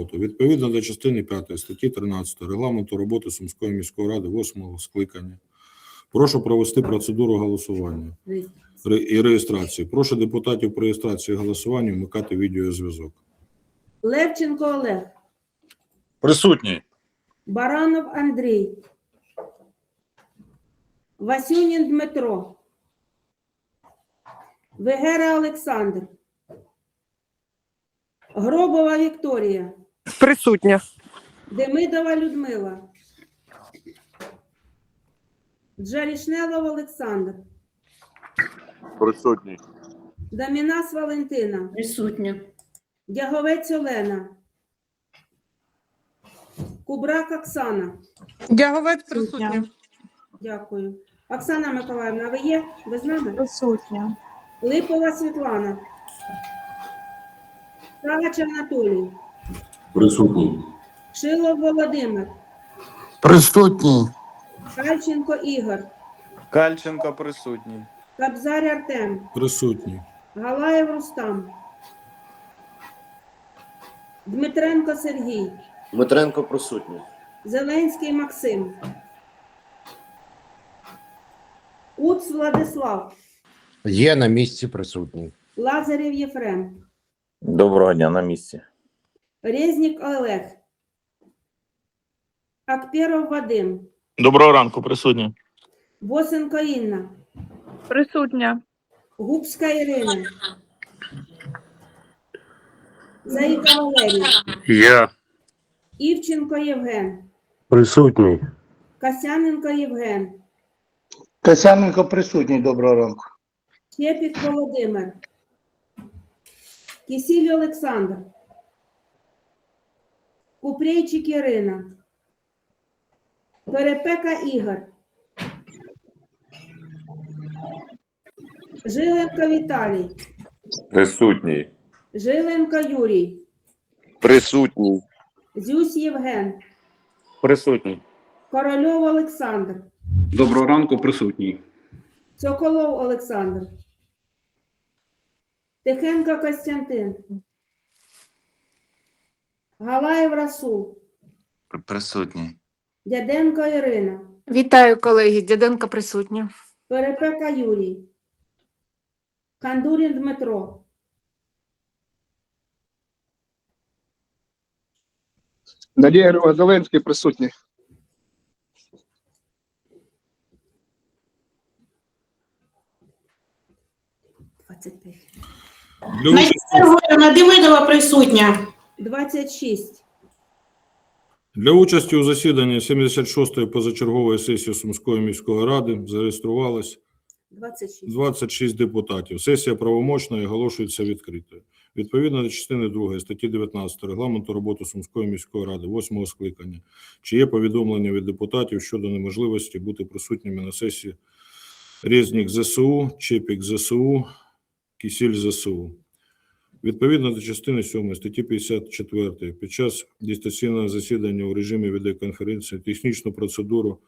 роботу. Відповідно до частини 5 статті 13 регламенту роботи Сумської міської ради 8 скликання. Прошу провести процедуру голосування і реєстрації. Прошу депутатів при реєстрації голосування вмикати відеозв'язок. Левченко Олег, Присутній. Баранов Андрій, Васюнін Дмитро, Вегера Олександр, Гробова Вікторія, Присутня. Демидова Людмила, Джарішнелов Олександр, Присутній. Дамінас Валентина, Присутня. Дяговець Олена, Кубрак Оксана. Дяговець присутня. Дякую. Оксана Миколаївна, ви є? Ви з нами? Присутня. Липова Світлана. Тагач Анатолій. Присутній. Шилов Володимир. Присутній. Кальченко Ігор. Кальченко присутній. Кабзар Артем. Присутні. Галаєв Рустам. Дмитренко Сергій. Дмитренко присутній. Зеленський Максим. Уц Владислав. Є на місці присутній. Лазарів Єфрем. Доброго дня на місці. Резнік Олег. Акперов Вадим. Доброго ранку, присутні. Босенко Інна. Присутня. Губська Ірина. Заїка Валерій. Я. Івченко Євген. Присутній. Касяненко Євген. Касяненко присутній. Доброго ранку. Чепік Володимир. Кисіль Олександр. Купрейчик Ірина. Перепека Ігор. Жиленко Віталій. Присутній. Жиленко Юрій. Присутній. Зюсь Євген. Присутній. Корольов Олександр. Доброго ранку, присутній. Соколов Олександр. Тихенко Костянтин. Галаєв Расул. Присутній. Дяденко Ірина. Вітаю, колеги. Дяденко присутня. Перепека Юрій. Кандурін Дмитро. Надія Зеленський присутній. Для участі, Демидова присутня. 26. для участі у засіданні 76-ї позачергової сесії Сумської міської ради зареєструвалось 26. 26 депутатів. Сесія правомочна і оголошується відкритою. Відповідно до частини 2 статті 19 регламенту роботи Сумської міської ради 8 скликання, чи є повідомлення від депутатів щодо неможливості бути присутніми на сесії Резнік ЗСУ, Чепік ЗСУ, Кісіль ЗСУ. Відповідно до частини 7 статті 54 під час дистанційного засідання у режимі відеоконференції технічну процедуру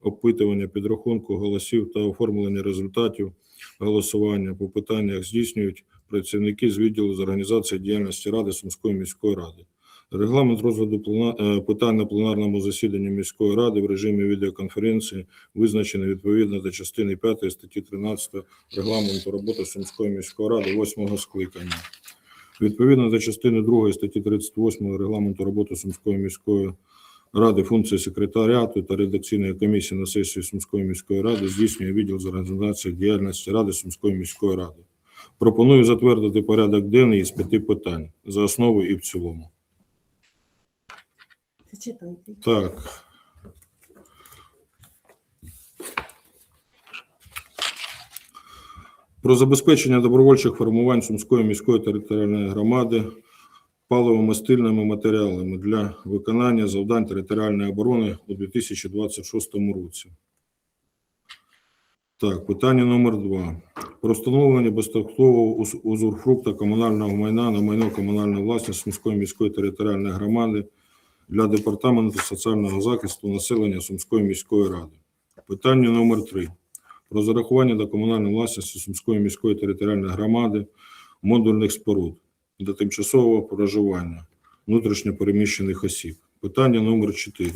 опитування, підрахунку голосів та оформлення результатів голосування по питаннях здійснюють працівники з відділу з організації діяльності Ради Сумської міської ради. Регламент розгляду е, питань на пленарному засіданні міської ради в режимі відеоконференції визначений відповідно до частини 5 статті 13 регламенту роботи Сумської міської ради 8 скликання. Відповідно до частини 2 статті 38 регламенту роботи Сумської міської ради функції секретаріату та редакційної комісії на сесії Сумської міської ради здійснює відділ з організації діяльності Ради Сумської міської ради. Пропоную затвердити порядок денний із п'яти питань за основу і в цілому. Зачитайте. Так. Про забезпечення добровольчих формувань Сумської міської територіальної громади паливо-мастильними матеріалами для виконання завдань територіальної оборони у 2026 році. Так, питання номер два. Про встановлення безстрокового уз- узурфрукта комунального майна на майно комунальної власності Сумської міської територіальної громади для департаменту соціального захисту населення Сумської міської ради. Питання номер три. Про зарахування до комунальної власності Сумської міської територіальної громади модульних споруд для тимчасового проживання внутрішньопереміщених осіб. Питання номер 4.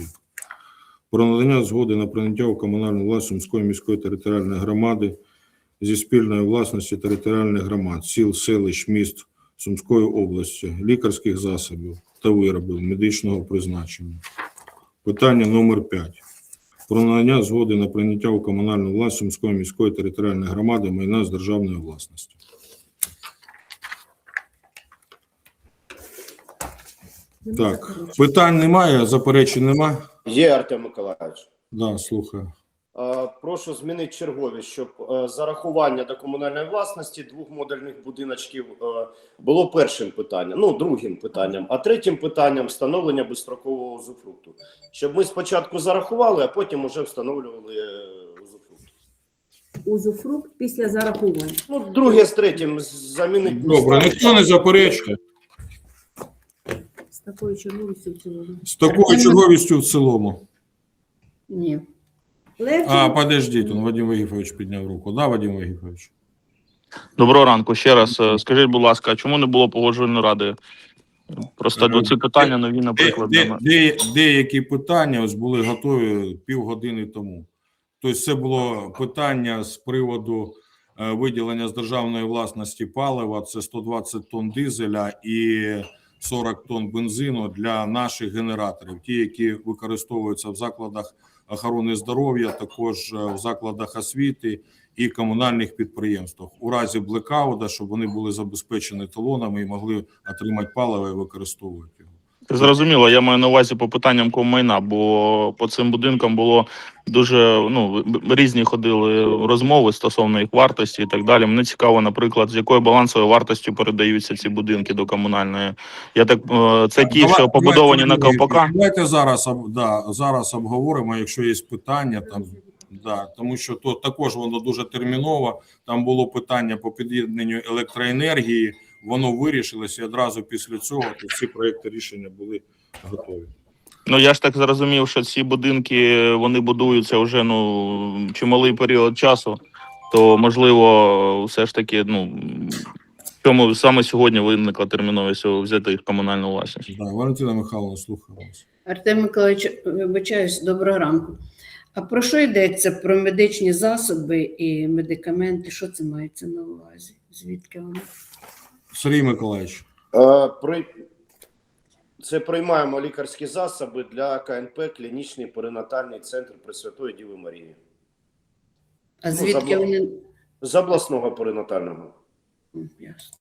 Про надання згоди на прийняття у комунальну власність Сумської міської територіальної громади зі спільної власності територіальних громад, сіл, селищ, міст Сумської області, лікарських засобів та виробів медичного призначення. Питання номер 5. Про надання згоди на прийняття у комунальну власність Сумської міської територіальної громади майна з державної власності. Так, питань немає, заперечень немає. Є Артем Миколаївич. Да, слухаю. Е, Прошу змінити черговість, щоб е, зарахування до комунальної власності двох модульних будиночків е, було першим питанням, ну другим питанням, а третім питанням встановлення безстрокового узуфрукту. Щоб ми спочатку зарахували, а потім уже встановлювали узуфрукт. Узуфрукт після зарахування. Ну, друге з третім замінити. Добре, ніхто не заперечує. З такою черговістю в цілому. З такою черговістю в цілому. Ні. Левченко, А, подождіть, он Вадим Вагіфович підняв руку. Да, Вадим Вагіфович? Доброго ранку. Ще раз е, скажіть, будь ласка, чому не було погоджувальної ради? Просто до ці питання нові, наприклад, де, мене. де, деякі питання ось були готові півгодини тому. Тобто це було питання з приводу е, виділення з державної власності палива, це 120 тонн дизеля і 40 тонн бензину для наших генераторів, ті, які використовуються в закладах охорони здоров'я, також е, в закладах освіти і комунальних підприємствах. У разі блекауда, щоб вони були забезпечені талонами і могли отримати паливо і використовувати його. Зрозуміло, я маю на увазі по питанням комайна, бо по цим будинкам було дуже ну різні ходили розмови стосовно їх вартості і так далі. Мені цікаво, наприклад, з якою балансовою вартостю передаються ці будинки до комунальної. Я так е, це ті, що побудовані на ковпаках. Давайте зараз да, зараз обговоримо, якщо є питання там. Да, тому що то також воно дуже терміново. Там було питання по під'єднанню електроенергії. Воно вирішилося і одразу після цього. То всі проекти рішення були готові. Ну я ж так зрозумів, що ці будинки вони будуються вже ну чималий період часу. То можливо, все ж таки, ну чому саме сьогодні виникла терміновість взяти їх комунальну власність? Да, Валентина Михайловна, слухаю вас. Артем Миколаївич, вибачаюсь, доброго ранку. А про що йдеться? Про медичні засоби і медикаменти? Що це мається на увазі? Звідки вони? Сергій Миколаївич. Е, При... Це приймаємо лікарські засоби для КНП клінічний перинатальний центр Пресвятої Діви Марії. А Ну, звідки вони? З обласного перинатального. Ясно.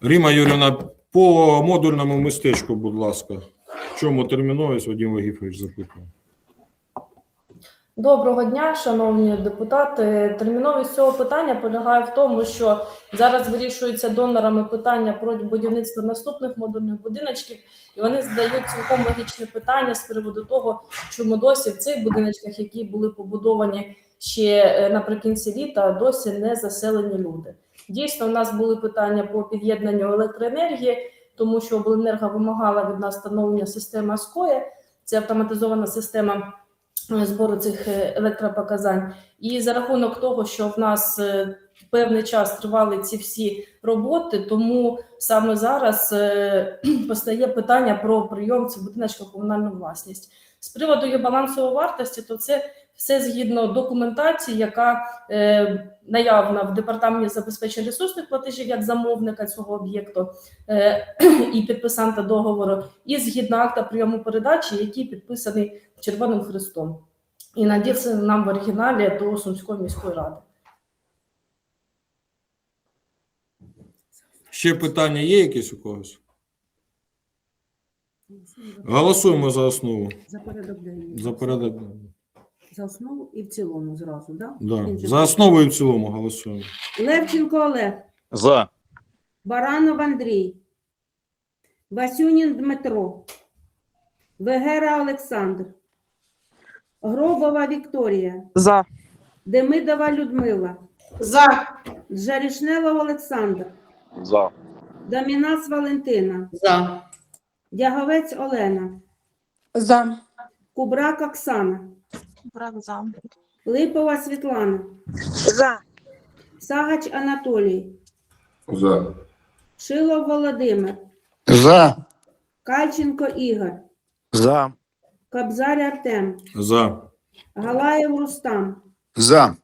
Ріма Юрівна, по модульному містечку, будь ласка. В чому терміновість Вадим Вагіфович запитує? Доброго дня, шановні депутати. Терміновість цього питання полягає в тому, що зараз вирішується донорами питання про будівництво наступних модульних будиночків, і вони задають цілком логічне питання з приводу того, чому досі в цих будиночках, які були побудовані ще е, наприкінці літа, досі не заселені люди. Дійсно, у нас були питання по під'єднанню електроенергії, тому що обленерго вимагала від нас встановлення системи АСКОЄ. Це автоматизована система е, збору цих е, електропоказань. І за рахунок того, що в нас е, певний час тривали ці всі роботи, тому саме зараз постає питання про прийом цих будиночків в комунальну власність. З приводу її балансової вартості, то це все згідно документації, яка е, наявна в департаменті забезпечення ресурсних платежів як замовника цього об'єкту е, і підписанта договору, і згідно акта прийому передачі, який підписаний Червоним Христом і надісланий нам в оригіналі до Сумської міської ради. Ще питання є якісь у когось? Голосуємо за основу. За порядок. За порядок. За основу і в цілому зразу, да? Да. За основу і в цілому голосуємо. Левченко Олег, За. Баранов Андрій, Васюнін Дмитро, Вегера Олександр, Гробова Вікторія, За. Демидова Людмила, За. Джарішнелов Олександр, За. Домінас Валентина, За. Дяговець Олена, За. Кубрак Оксана, Кубрак за. Липова Світлана, За. Сагач Анатолій, За. Шилов Володимир, За. Кальченко Ігор, За. Кобзар Артем, За. Галаєв Рустам, За.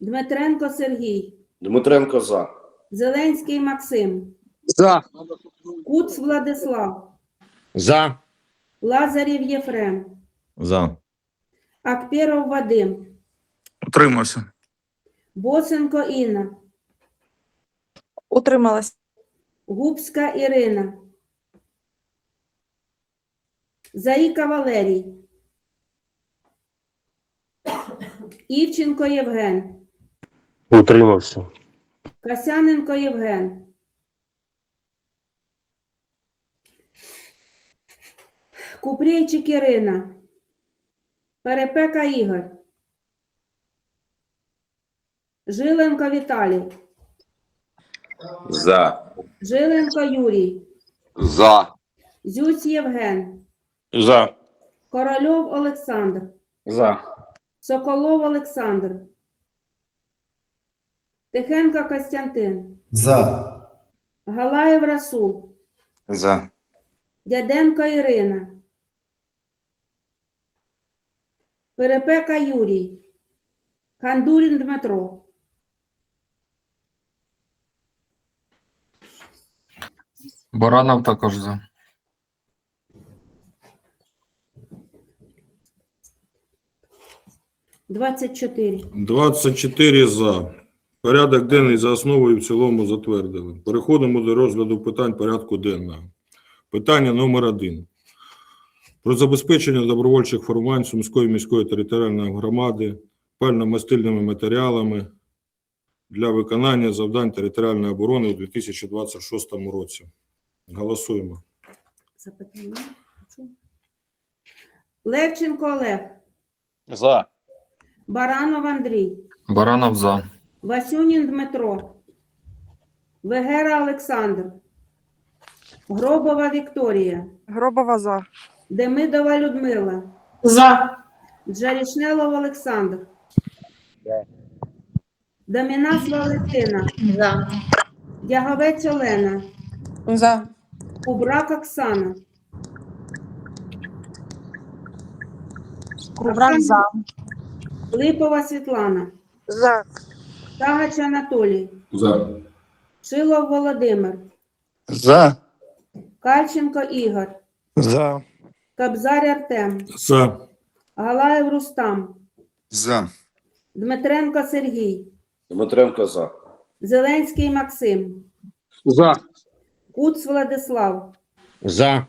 Дмитренко Сергій, Дмитренко за. Зеленський Максим, За. Куц Владислав, За. Лазарів Єфрем, За. Акперов Вадим, Утримався. Босенко Інна, Утрималась. Губська Ірина, Заїка Валерій, Івченко Євген, Утримався. Касяненко Євген. Купрійчик Ірина. Перепека Ігор. Жиленко Віталій. За. Жиленко Юрій. За. Зюсь Євген. За. Корольов Олександр. За. Соколов Олександр. Тихенко Костянтин. За. Галаєв Расул. За. Дяденко Ірина. Перепека Юрій. Хандурін Дмитро. Баранов також за. Двадцять чотири. 24 за. Порядок денний за основу і в цілому затвердили. Переходимо до розгляду питань порядку денного. Питання номер один. Про забезпечення добровольчих формувань Сумської міської територіальної громади пально-мастильними матеріалами для виконання завдань територіальної оборони у 2026 році. Голосуємо. Запитання. Левченко Олег. За. Баранов Андрій. Баранов за. Васюнін Дмитро. Вегера Олександр. Гробова Вікторія. Гробова за. Демидова Людмила. За. Джарішнелов Олександр. Домінас Валентина. За. Дяговець Олена. За. Кубрак Оксана. Кубрак за. Липова Світлана. За. Тагач Анатолій. За. Шилов Володимир. За. Кальченко Ігор. За. Кобзар Артем. За. Галаєв Рустам. За. Дмитренко Сергій. Дмитренко за. Зеленський Максим. За. Куц Владислав. За.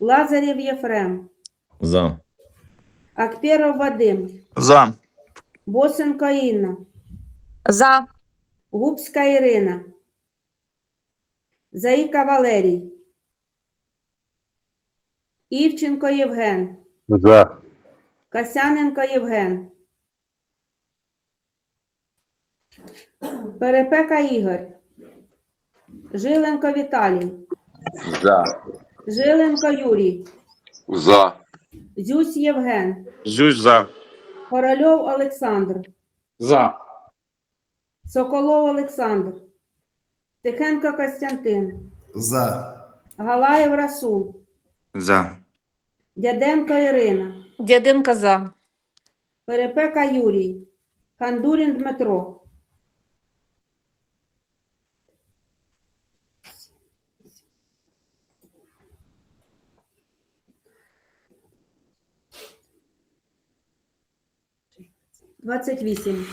Лазарів Єфрем. За. Акперов Вадим. За. Босенко Інна. За. Губська Ірина. Заїка Валерій. Івченко Євген. За. Касяненко Євген. Перепека Ігор. Жиленко Віталій. За. Жиленко Юрій. За. Зюсь Євген. Зюсь за. Корольов Олександр. За. Соколов Олександр. Тихенко Костянтин. За. Галаєв Расул. За. Дяденко Ірина. Дяденка за. Перепека Юрій. Хандурін Дмитро. Двадцять вісім.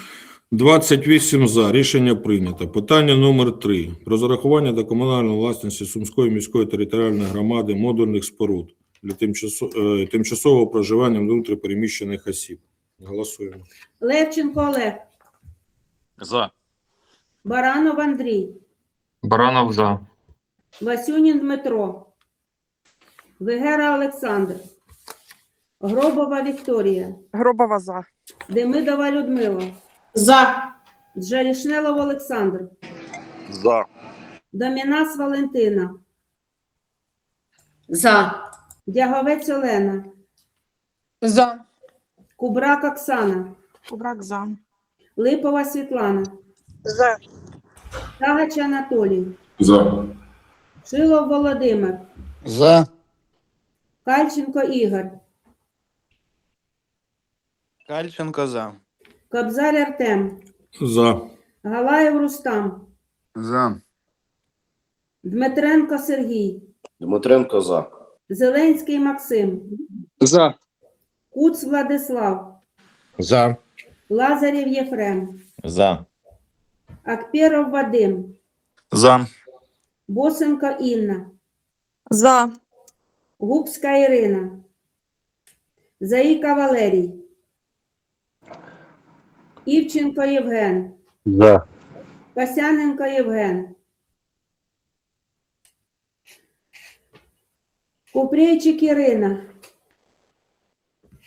28 за. Рішення прийнято. Питання номер 3. Про зарахування до комунальної власності Сумської міської територіальної громади модульних споруд для е, тимчасового проживання внутріпереміщених осіб. Голосуємо. Левченко Олег. За. Баранов Андрій. Баранов за. Васюнін Дмитро. Вегера Олександр. Гробова Вікторія. Гробова за. Демидова Людмила. За. Джарішнелов Олександр. За. Домінас Валентина. За. Дяговець Олена. За. Кубрак Оксана, Кубрак за. Липова Світлана, За. Тагач Анатолій, За. Шилов Володимир, За. Кальченко Ігор, Кальченко за. Кобзар Артем, За. Галаєв Рустам, За. Дмитренко Сергій, Дмитренко за. Зеленський Максим, За. Куц Владислав, За. Лазарєв Єфрем, За. Акперов Вадим, За. Босенко Інна, За. Губська Ірина, Заїка Валерій, Івченко Євген, За. Касяненко Євген, Купрейчик Ірина,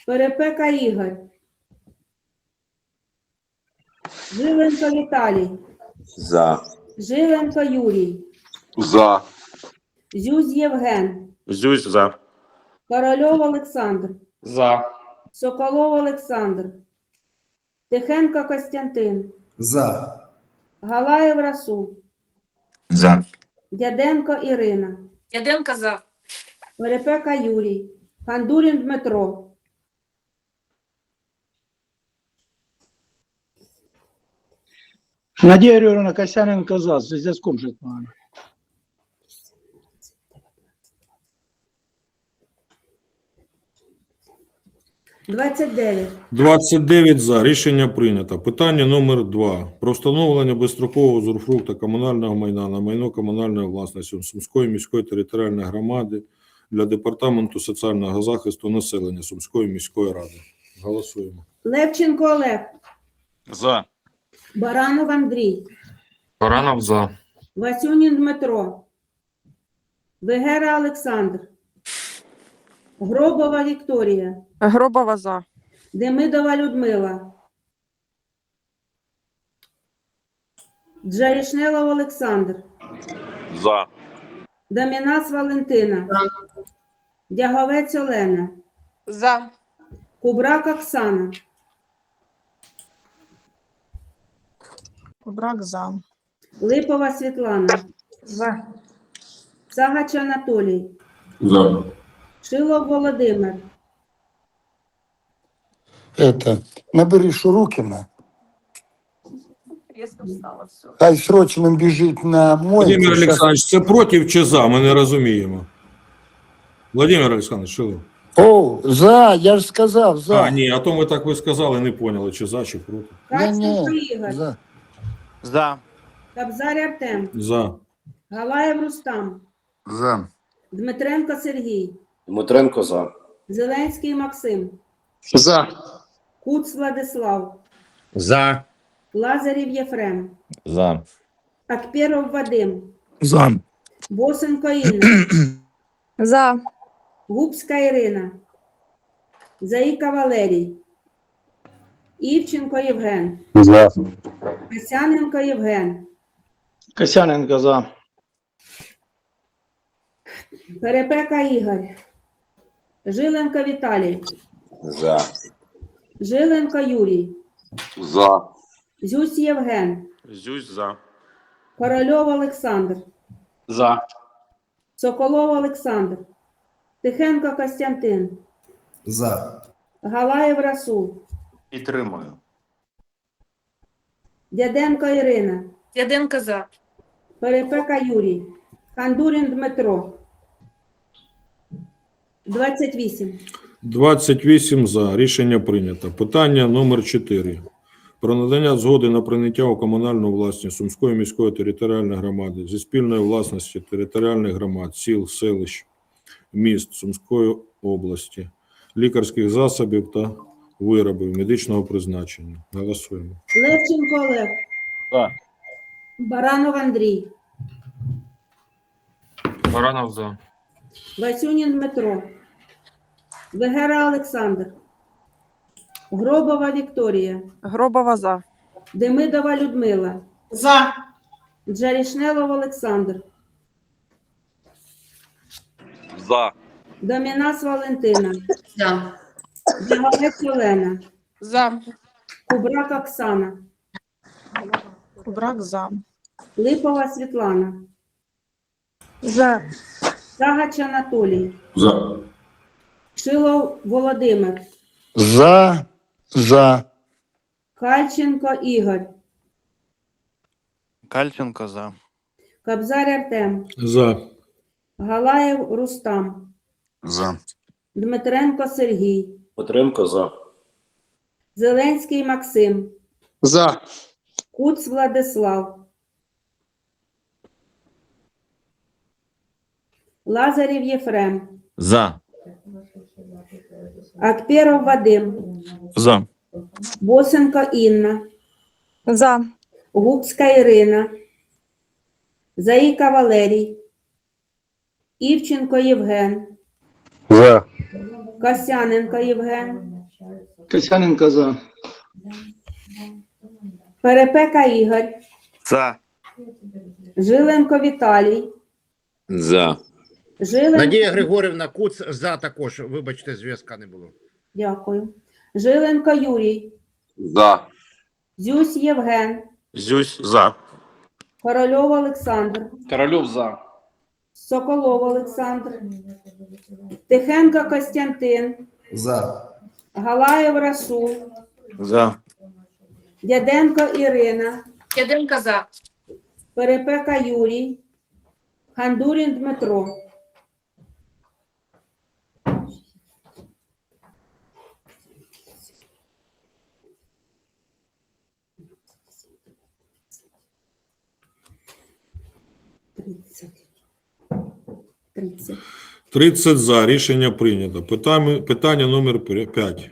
Перепека Ігор, Жиленко Віталій, За. Жиленко Юрій, За. Зюз Євген, Зюсь за. Корольов Олександр, За. Соколов Олександр, Тихенко Костянтин, За. Галаєв Расул, За. Дяденко Ірина, Яденка за. Перепека Юрій, Хандурін Дмитро, Надія Юрійовна Касяненко за. Зі зв'язком же погано. 29. 29 за. Рішення прийнято. Питання номер 2. Про встановлення безстрокового зурфрукту комунального майна на майно комунальної власності Сумської міської територіальної громади для Департаменту соціального захисту населення Сумської міської ради. Голосуємо. Левченко Олег, За. Баранов Андрій, Баранов за. Васюнін Дмитро, Вегера Олександр, Гробова Вікторія, Гробова за. Демидова Людмила, Джарішнелов Олександр, За. Домінас Валентина, Дяговець Олена, За. Кубрак Оксана, Кубрак за. Липова Світлана, За. Сагач Анатолій, За. Шилов Володимир, Это, набери Шурукина. Різко встала, все. Хай срочно біжить на мойку. Владимир Олександрович, це проти чи за? Ми не розуміємо. Владимир Олександрович, що ви? О, за, я ж сказав, за. А, ні, а то ми так ви сказали, не поняли, чи за, чи проти. Ні-ні, Ігор, за. За. Кобзар Артем, За. Галаєв Рустам, За. Дмитренко Сергій, Дмитренко за. Зеленський Максим, За. Куц Владислав, За. Лазарів Єфрем, За. Акперов Вадим, За. Босенко Інна, За. Губська Ірина, Заїка Валерій, Івченко Євген, За. Касяненко Євген, Касяненко за. Перепека Ігор, Жиленко Віталій, За. Жиленко Юрій, За. Зюсь Євген, Зюсь за. Корольов Олександр, За. Соколов Олександр, Тихенко Костянтин, За. Галаєв Расул, Підтримую. Дяденко Ірина, Яденка за. Перепека Юрій, Хандурін Дмитро. 28. 28 за. Рішення прийнято. Питання номер 4. Про надання згоди на прийняття у комунальну власність Сумської міської територіальної громади зі спільної власності територіальних громад, сіл, селищ, міст Сумської області, лікарських засобів та виробів медичного призначення. Голосуємо. Левченко Олег. За. Баранов Андрій. Баранов за. Васюнін Дмитро. Вегера Олександр. Гробова Вікторія. Гробова за. Демидова Людмила. За. Джарішнелов Олександр. За. Домінас Валентина. За. Дяговець Олена. За. Кубрак Оксана, Кубрак за. Липова Світлана, За. Сагач Анатолій, За. Шилов Володимир, За. За. Кальченко Ігор, Кальченко за. Кобзар Артем, За. Галаєв Рустам, За. Дмитренко Сергій, Петренко за. Зеленський Максим, За. Куц Владислав, Лазарів Єфрем, За. Акперов Вадим, За. Босенко Інна, За. Губська Ірина, Заїка Валерій, Івченко Євген, За. Касяненко Євген, Косяненко за. Перепека Ігор, За. Жиленко Віталій, За. Жиленко, Надія Григорівна Куц за також. Вибачте, зв'язка не було. дякую. Жиленко Юрій, За. Зюсь Євген, Зюсь за. Корольов Олександр, Корольов за. Соколов Олександр, Тихенко Костянтин, За. Галаєв Расул, За. Дяденко Ірина, Яденка за. Перепека Юрій, Хандурін Дмитро. 30. 30 за. Рішення прийнято. Питання, питання номер 5.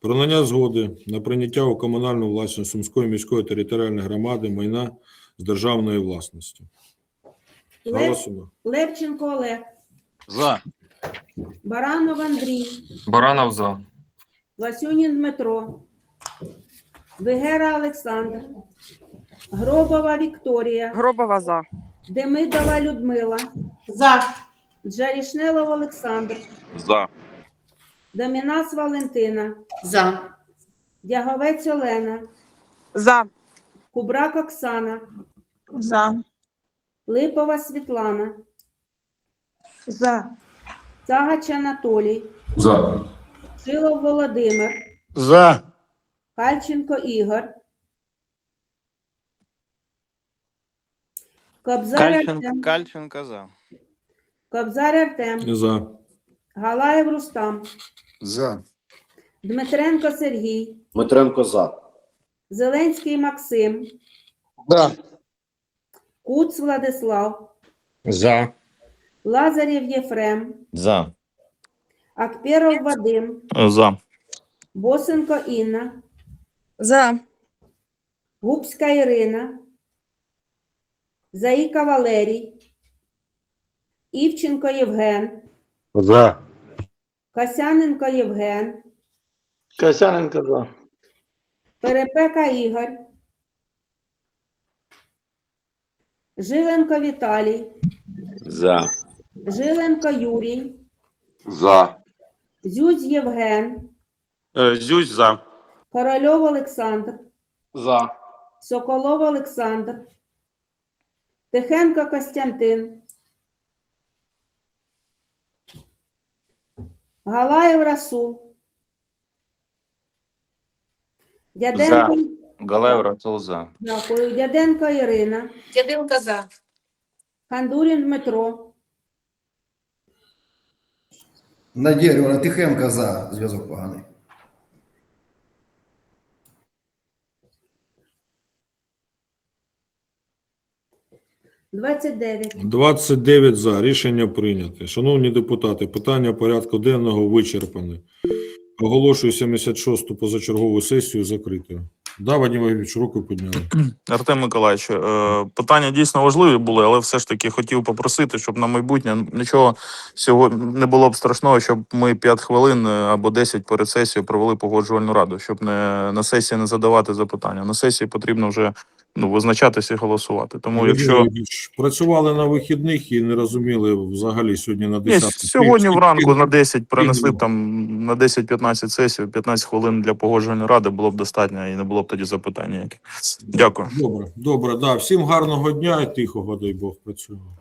Про надання згоди на прийняття у комунальну власність Сумської міської територіальної громади майна з державної власності. Лев... Левченко Олег. За. Баранов Андрій. Баранов за. Васюнін Дмитро. Вегера Олександр. Гробова Вікторія. Гробова за. Демидова Людмила. За. Джарішнелов Олександр, За. Домінас Валентина, За. Дяговець Олена, За. Кубрак Оксана, За. Липова Світлана, За. Цагач Анатолій, За. Шилов Володимир, За. Кальченко Ігор, Кобзар Артем, Кальченко за. Кобзар Артем, За. Галаєв Рустам, За. Дмитренко Сергій, Дмитренко за. Зеленський Максим, За. Куц Владислав, За. Лазарєв Єфрем, За. Акперов Вадим, За. Босенко Інна, За. Губська Ірина, Заїка Валерій, Івченко Євген, За. Касяненко Євген, Косяненко за. Перепека Ігор, Жиленко Віталій, За. Жиленко Юрій, За. Зюзь Євген, Е, Зюсь за. Корольов Олександр, За. Соколов Олександр, Тихенко Костянтин, Галаєв Расул, Дяденко, За. Галаєв Расул за. дякую, Дяденко Ірина, Дяденко за. Хандурін Дмитро, Надія Тихенка за. Зв'язок поганий. Двадцять дев'ять. 29 за. Рішення прийнято. Шановні депутати, питання порядку денного вичерпане. Оголошую 76-ту позачергову сесію закритою. Да, Вадим Вагильович, руку підняли. Артем Миколаївич, е, питання дійсно важливі були, але все ж таки хотів попросити, щоб на майбутнє нічого сьогодні не було б страшного, щоб ми 5 хвилин е, або 10 перед сесією провели погоджувальну раду, щоб не на сесії не задавати запитання. На сесії потрібно вже ну, визначатися і голосувати. Тому якщо працювали на вихідних і не розуміли взагалі сьогодні на Ні, сьогодні вранку на 10 принесли там на 10-15 сесій, 15 хвилин для погоджувальної ради було б достатньо і не було б тоді запитань ніяких. Дякую. Добре, добре, да. Всім гарного дня і тихого, дай Бог, працюємо.